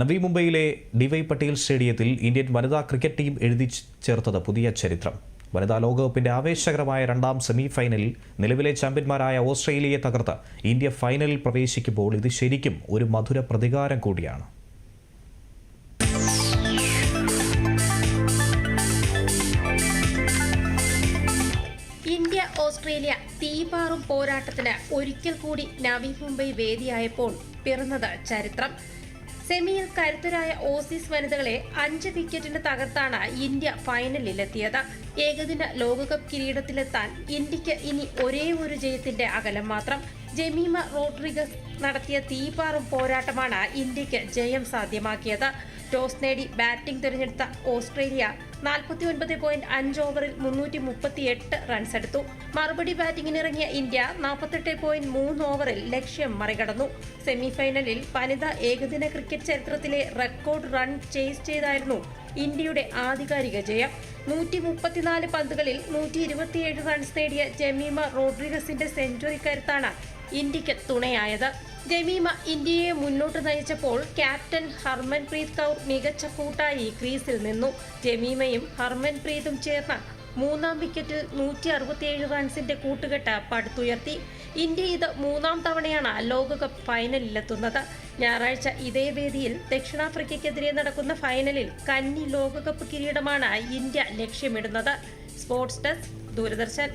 നവി മുംബൈയിലെ ഡിവൈ പട്ടേൽ സ്റ്റേഡിയത്തിൽ ഇന്ത്യൻ വനിതാ ക്രിക്കറ്റ് ടീം എഴുതി ചേർത്തത് പുതിയ ചരിത്രം. വനിതാ ലോകകപ്പിന്റെ ആവേശകരമായ രണ്ടാം സെമി ഫൈനലിൽ നിലവിലെ ചാമ്പ്യന്മാരായ ഓസ്ട്രേലിയയെ തകർത്ത് ഇന്ത്യ ഫൈനലിൽ പ്രവേശിക്കുമ്പോൾ ഇത് ശരിക്കും ഒരു മധുര പ്രതികാരം കൂടിയാണ്. ഇന്ത്യ ഓസ്ട്രേലിയ തീപാറും പോരാട്ടത്തിന് ഒരിക്കൽ കൂടി നവി മുംബൈ വേദിയായപ്പോൾ പിറന്നത് ചരിത്രം. സെമിയിൽ കരുത്തരായ ഓസീസ് വനിതകളെ അഞ്ച് വിക്കറ്റിന് തകർത്താണ് ഇന്ത്യ ഫൈനലിലെത്തിയത്. ഏകദിന ലോകകപ്പ് കിരീടത്തിലെത്താൻ ഇന്ത്യയ്ക്ക് ഇനി ഒരേ ഒരു ജയത്തിന്റെ അകലം മാത്രം. ജമീമ റോഡ്രിഗസ് നടത്തിയ തീപാറും പോരാട്ടമാണ് ഇന്ത്യയ്ക്ക് ജയം സാധ്യമാക്കിയത്. ടോസ് നേടി ബാറ്റിംഗ് തിരഞ്ഞെടുത്ത ഓസ്ട്രേലിയ നാൽപ്പത്തി ഒൻപത് പോയിന്റ് അഞ്ച് ഓവറിൽ മുന്നൂറ്റി മുപ്പത്തി എട്ട് റൺസ് എടുത്തു. മറുപടി ബാറ്റിംഗിനിറങ്ങിയ ഇന്ത്യ നാൽപ്പത്തെട്ട് പോയിന്റ് മൂന്ന് ഓവറിൽ ലക്ഷ്യം മറികടന്നു. സെമിഫൈനലിൽ വനിതാ ഏകദിന ക്രിക്കറ്റ് ചരിത്രത്തിലെ റെക്കോർഡ് റൺ ചേസ് ചെയ്തായിരുന്നു ഇന്ത്യയുടെ ആധികാരിക ജയം. നൂറ്റി മുപ്പത്തിനാല് പന്തുകളിൽ നൂറ്റി ഇരുപത്തിയേഴ് റൺസ് നേടിയ ജമീമ റോഡ്രിഗസിന്റെ സെഞ്ചുറി കരുത്താണ് ഇന്ത്യയ്ക്ക് തുണയായത്. ജമീമ ഇന്ത്യയെ മുന്നോട്ട് നയിച്ചപ്പോൾ ക്യാപ്റ്റൻ ഹർമൻപ്രീത് കൗർ മികച്ച കൂട്ടായി ക്രീസിൽ നിന്നു. ജമീമയും ഹർമൻപ്രീതും ചേർന്ന മൂന്നാം വിക്കറ്റിൽ നൂറ്റി അറുപത്തിയേഴ് റൺസിന്റെ കൂട്ടുകെട്ട് പടുത്തുയർത്തി. ഇന്ത്യ ഇത് മൂന്നാം തവണയാണ് ലോകകപ്പ് ഫൈനലിലെത്തുന്നത്. ഞായറാഴ്ച ഇതേ വേദിയിൽ ദക്ഷിണാഫ്രിക്കയ്ക്കെതിരെ നടക്കുന്ന ഫൈനലിൽ കന്നി ലോകകപ്പ് കിരീടമാണ് ഇന്ത്യ ലക്ഷ്യമിടുന്നത്. Sports desk Doordarshan.